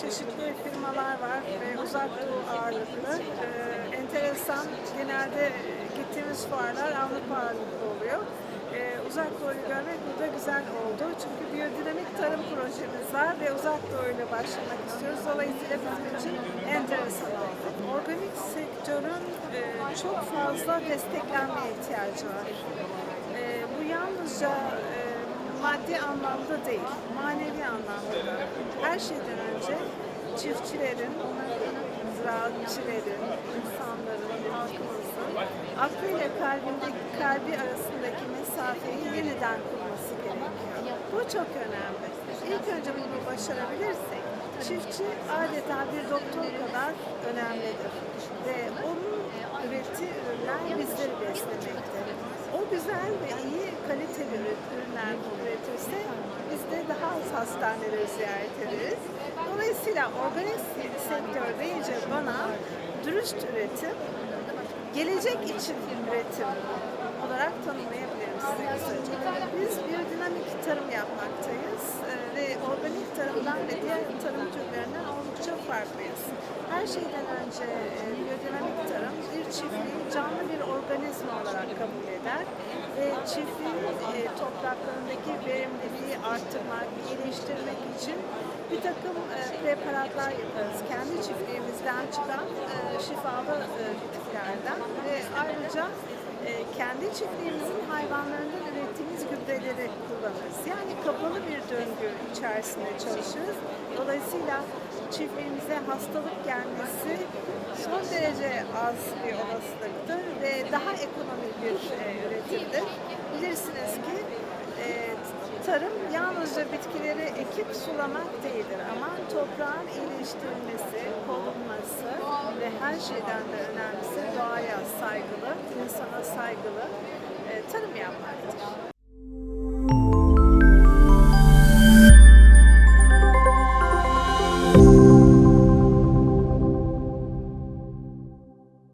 çeşitli firmalar var ve uzak doğu ağırlıklı. Ee, enteresan, genelde gittiğimiz fuarlar Avrupa ağırlıklı oluyor. Ee, uzak doğuyu görmek burada güzel oldu. Çünkü biyodinamik tarım projemiz var ve uzak doğuyla başlamak istiyoruz. Dolayısıyla bizim için enteresan oldu. Organik sektörün e, çok fazla desteklenmeye ihtiyacı var. Ee, bu yalnızca e, maddi anlamda değil, manevi anlamda da. Her şeyden önce çiftçilerin, ziraatçilerin, insanların, halkımızın aklıyla kalbindeki kalbi arasındaki mesafeyi yeniden kurması gerekiyor. Bu çok önemli. İlk önce bunu başarabilirsek çiftçi adeta bir doktor kadar önemlidir. Ve onun ürettiği ürünler bizleri beslemekte. O güzel ve iyi kaliteli ürünler üretirse biz de daha az hastaneleri ziyaret ederiz. Dolayısıyla organik sektör deyince bana dürüst üretim, gelecek için üretim olarak tanımlayabilirim size kısaca. Biz biyodinamik tarım yapmaktayız e, ve organik tarımdan ve diğer tarım türlerinden oldukça farklıyız. Her şeyden önce e, biyodinamik tarım bir çiftliği canlı bir organizma olarak kabul eder çiftliğin e, topraklarındaki verimliliği arttırmak, iyileştirmek için bir takım e, preparatlar yaparız. Kendi çiftliğimizden çıkan e, şifalı e, bitkilerden ve ayrıca e, kendi çiftliğimizin hayvanlarından ürettiğimiz gübreleri kullanırız. Yani kapalı bir döngü içerisinde çalışırız. Dolayısıyla çiftliğimize hastalık gelmesi son derece az bir olasılıktır ve daha ekonomik bir e, üretimdir. Bilirsiniz ki e, tarım yalnızca bitkileri ekip sulamak değildir ama toprağın iyileştirilmesi, korunması ve her şeyden de önemlisi doğaya saygılı, insana saygılı e, tarım yapmaktır.